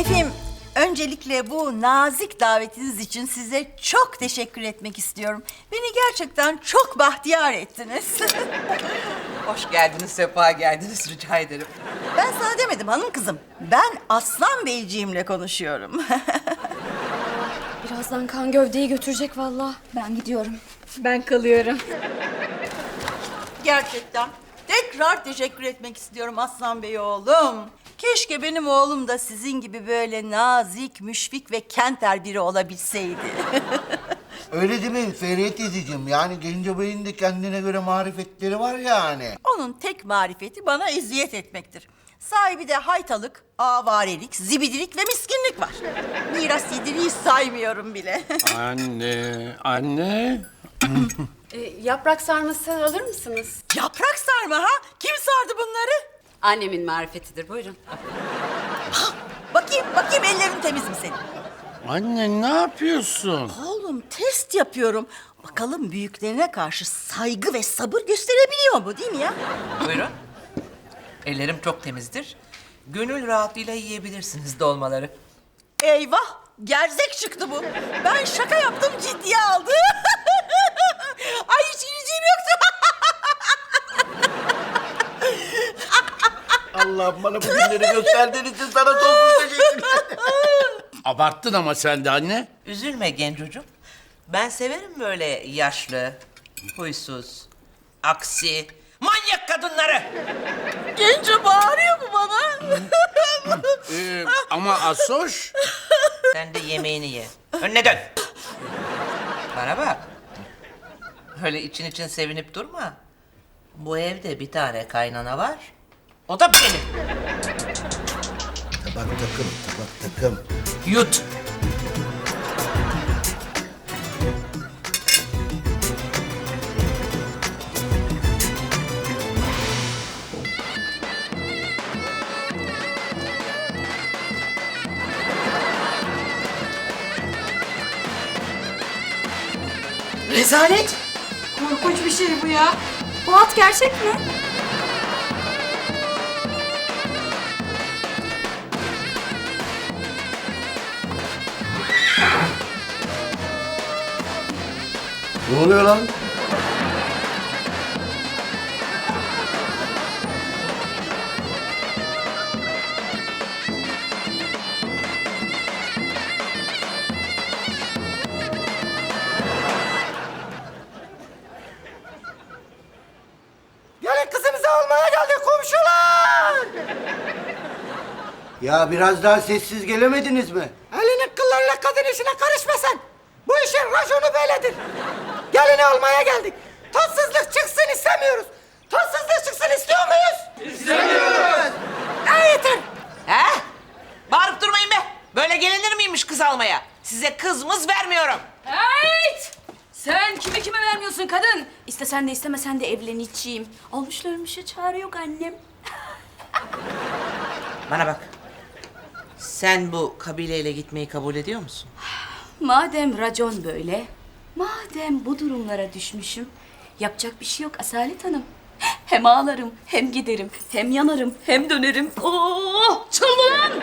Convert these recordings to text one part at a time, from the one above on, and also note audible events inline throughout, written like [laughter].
Efendim, öncelikle bu nazik davetiniz için size çok teşekkür etmek istiyorum. Beni gerçekten çok bahtiyar ettiniz. [laughs] Hoş geldiniz, sefa geldiniz rica ederim. ben sana demedim hanım kızım. Ben Aslan Beyciğimle konuşuyorum. [laughs] Birazdan kan gövdeyi götürecek vallahi. Ben gidiyorum. Ben kalıyorum. gerçekten tekrar teşekkür etmek istiyorum Aslan Bey oğlum. Keşke benim oğlum da sizin gibi böyle nazik, müşfik ve kenter biri olabilseydi. [laughs] Öyle değil mi Feriye teyzeciğim? Yani Genco Bey'in de kendine göre marifetleri var yani. Onun tek marifeti bana eziyet etmektir. Sahibi de haytalık, avarelik, zibidilik ve miskinlik var. Miras yediriyi saymıyorum bile. [laughs] Anne, anne. Ee, yaprak sarması alır mısınız? Yaprak sarma ha? Kim sardı bunları? Annemin marifetidir buyurun. [laughs] Bakayım, bakayım ellerin temiz mi senin? Anne ne yapıyorsun? Oğlum test yapıyorum. Bakalım büyüklerine karşı saygı ve sabır gösterebiliyor mu değil mi ya? Buyurun. Ellerim çok temizdir. Gönül rahatlığıyla yiyebilirsiniz dolmaları. Eyvah! Gerzek çıktı bu. Ben şaka yaptım ciddiye aldı. [laughs] Ay hiç ileceğim yoktu. Allah'ım bana bu günleri gösterdiğin için sana sonsuz teşekkürler. [laughs] Abarttın ama sen de anne. Üzülme gencocuğum. Ben severim böyle yaşlı, huysuz, aksi, manyak kadınları. Genco bağırıyor mu bana? Ee, ama Asoş. Sen de yemeğini ye. Önüne dön. Bana bak. Öyle için için sevinip durma. Bu evde bir tane kaynana var. O da benim. Tabak takım, tabak takım. Yut. Rezalet. Korkunç bir şey bu ya. Bu at gerçek mi? Ne oluyor lan? Gelin kızımızı almaya geldik komşular. Ya biraz daha sessiz gelemediniz mi? Elinin kıllarıyla kadın işine karışma sen. Bu işin raconu böyledir. Gelini almaya geldik. Tatsızlık çıksın istemiyoruz. Tatsızlık çıksın istiyor muyuz? İstemiyoruz. Ne yeter? He? Bağırıp durmayın be. Böyle gelinir miymiş kız almaya? Size kızımız vermiyorum. Evet! Sen kime kime vermiyorsun kadın? İstesen de istemesen de evleneceğim. Almışlarmışa çare yok annem. [laughs] Bana bak. Sen bu kabileyle gitmeyi kabul ediyor musun? Madem racon böyle, madem bu durumlara düşmüşüm, yapacak bir şey yok Asalet Hanım. Hem ağlarım, hem giderim, hem yanarım, hem dönerim. Oo, çılgın!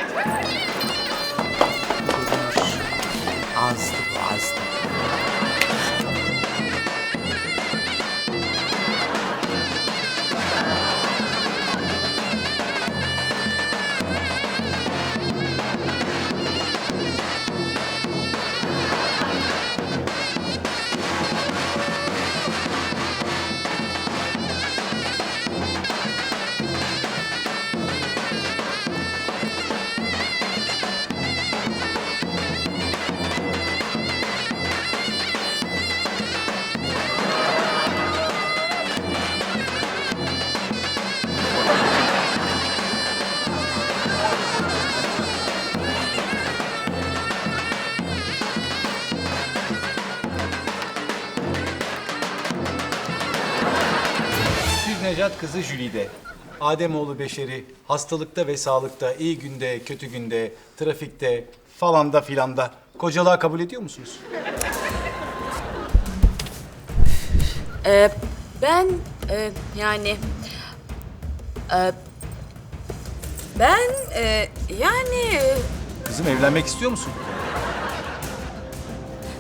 Azdı bu azdı. Necat kızı Jülide. Ademoğlu Beşer'i hastalıkta ve sağlıkta, iyi günde, kötü günde, trafikte falan da filan da kocalığa kabul ediyor musunuz? Ee, ben e, yani e, ben e, yani Kızım evlenmek istiyor musun?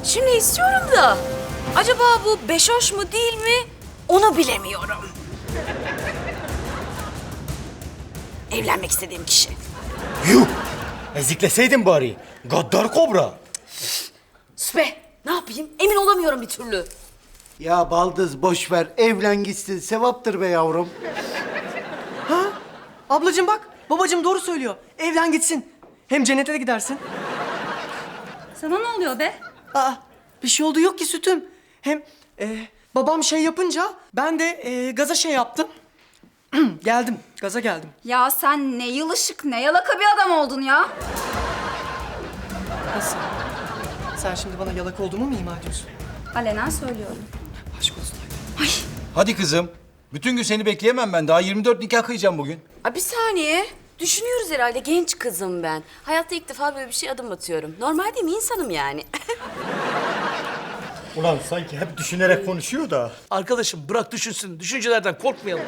Şimdi istiyorum da acaba bu beşoş mu değil mi onu bilemiyorum. Evlenmek istediğim kişi. Yuh! Ezikleseydin bari. Gaddar kobra. Süpe ne yapayım emin olamıyorum bir türlü. Ya baldız boş ver evlen gitsin sevaptır be yavrum. Ablacığım bak, babacığım doğru söylüyor. Evlen gitsin. Hem cennete de gidersin. Sana ne oluyor be? Aa, bir şey oldu yok ki sütüm. Hem e, babam şey yapınca ben de e, gaza şey yaptım. [clears throat] geldim, gaza geldim. Ya sen ne yılışık ne yalaka bir adam oldun ya. Nasıl? Sen şimdi bana yalak olduğumu mu ima ediyorsun? Alenen söylüyorum. Aşk olsun. Hadi kızım. Bütün gün seni bekleyemem ben. Daha 24 nikah kıyacağım bugün. Aa, bir saniye. Düşünüyoruz herhalde genç kızım ben. Hayatta ilk defa böyle bir şey adım atıyorum. Normal değil mi insanım yani? [laughs] Ulan sanki hep düşünerek konuşuyor da. Arkadaşım bırak düşünsün. Düşüncelerden korkmayalım.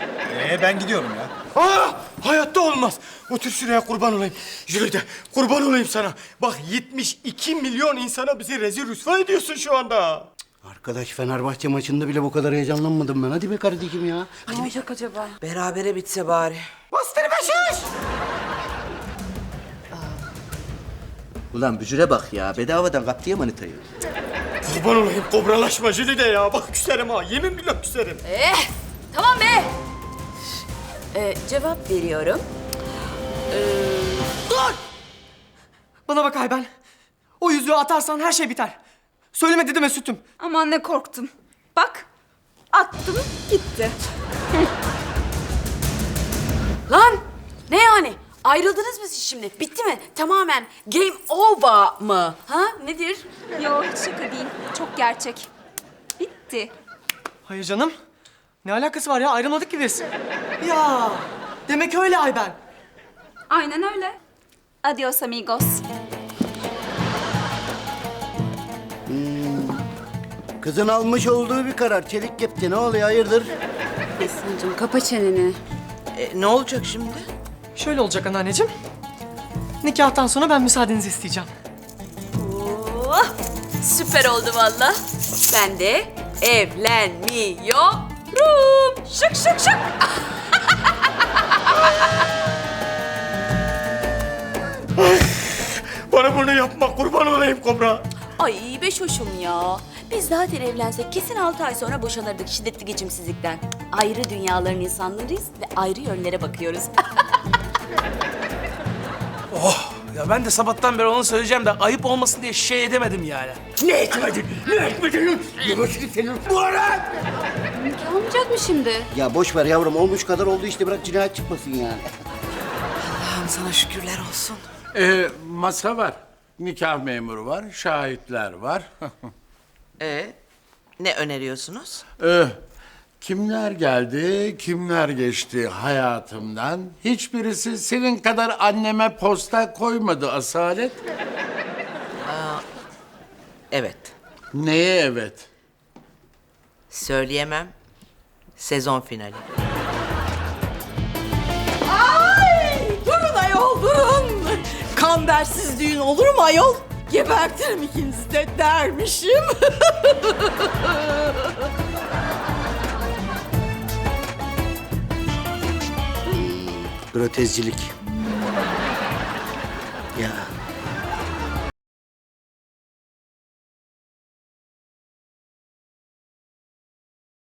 Ee ben gidiyorum ya. Ah! Hayatta olmaz. Otur şuraya kurban olayım. Jülide kurban olayım sana. Bak 72 milyon insana bizi rezil rüsva ediyorsun şu anda. Arkadaş Fenerbahçe maçında bile bu kadar heyecanlanmadım ben. Hadi be kardeşim ya. ne olacak acaba? Berabere bitse bari. Bastır beşiş. Ulan bücüre bak ya bedavadan kaptıya manitayı. Kurban olayım kobralaşma Jülide ya. Bak küserim ha. Yemin billah küserim. Eh, tamam be. Ee, cevap veriyorum. Bana bak Ayben. O yüzüğü atarsan her şey biter. Söylemedi deme sütüm. Aman ne korktum. Bak attım gitti. [laughs] Lan ne yani? Ayrıldınız mı siz şimdi? Bitti mi? Tamamen game over mı? Ha? Nedir? Yo hiç şaka değil. Çok gerçek. Bitti. Hayır canım. Ne alakası var ya? Ayrılmadık ki biz. Ya demek öyle Ayben. Aynen öyle. Adios amigos. Kızın almış olduğu bir karar. Çelik kepçe ne oluyor hayırdır? Esin'cim kapa çeneni. E, ne olacak şimdi? Şöyle olacak anneanneciğim. Nikahtan sonra ben müsaadenizi isteyeceğim. Oh, süper oldu valla. Ben de evlenmiyorum. Şık şık şık. [laughs] Bana bunu yapma kurban olayım kobra. Ay beş hoşum ya. Biz zaten evlensek kesin altı ay sonra boşanırdık şiddetli geçimsizlikten. Ayrı dünyaların insanlarıyız ve ayrı yönlere bakıyoruz. [laughs] Ya ben de sabahtan beri onu söyleyeceğim de ayıp olmasın diye şey edemedim yani. Ne etmedin? Ne etmedin? Yavaşlık senin. Bu ara! Olmayacak mı şimdi? Ya boş ver yavrum olmuş kadar oldu işte bırak cinayet çıkmasın yani. Allah'ım sana şükürler olsun. Ee, masa var. Nikah memuru var. Şahitler var. [laughs] E ne öneriyorsunuz? Ee, kimler geldi, kimler geçti hayatımdan? Hiçbirisi senin kadar anneme posta koymadı Asalet. Evet. Neye evet? Söyleyemem. Sezon finali. Durun ayol durun. Kambersiz düğün olur mu ayol? Gebertirim ikinizi de dermişim. [laughs] Grotezcilik. Ya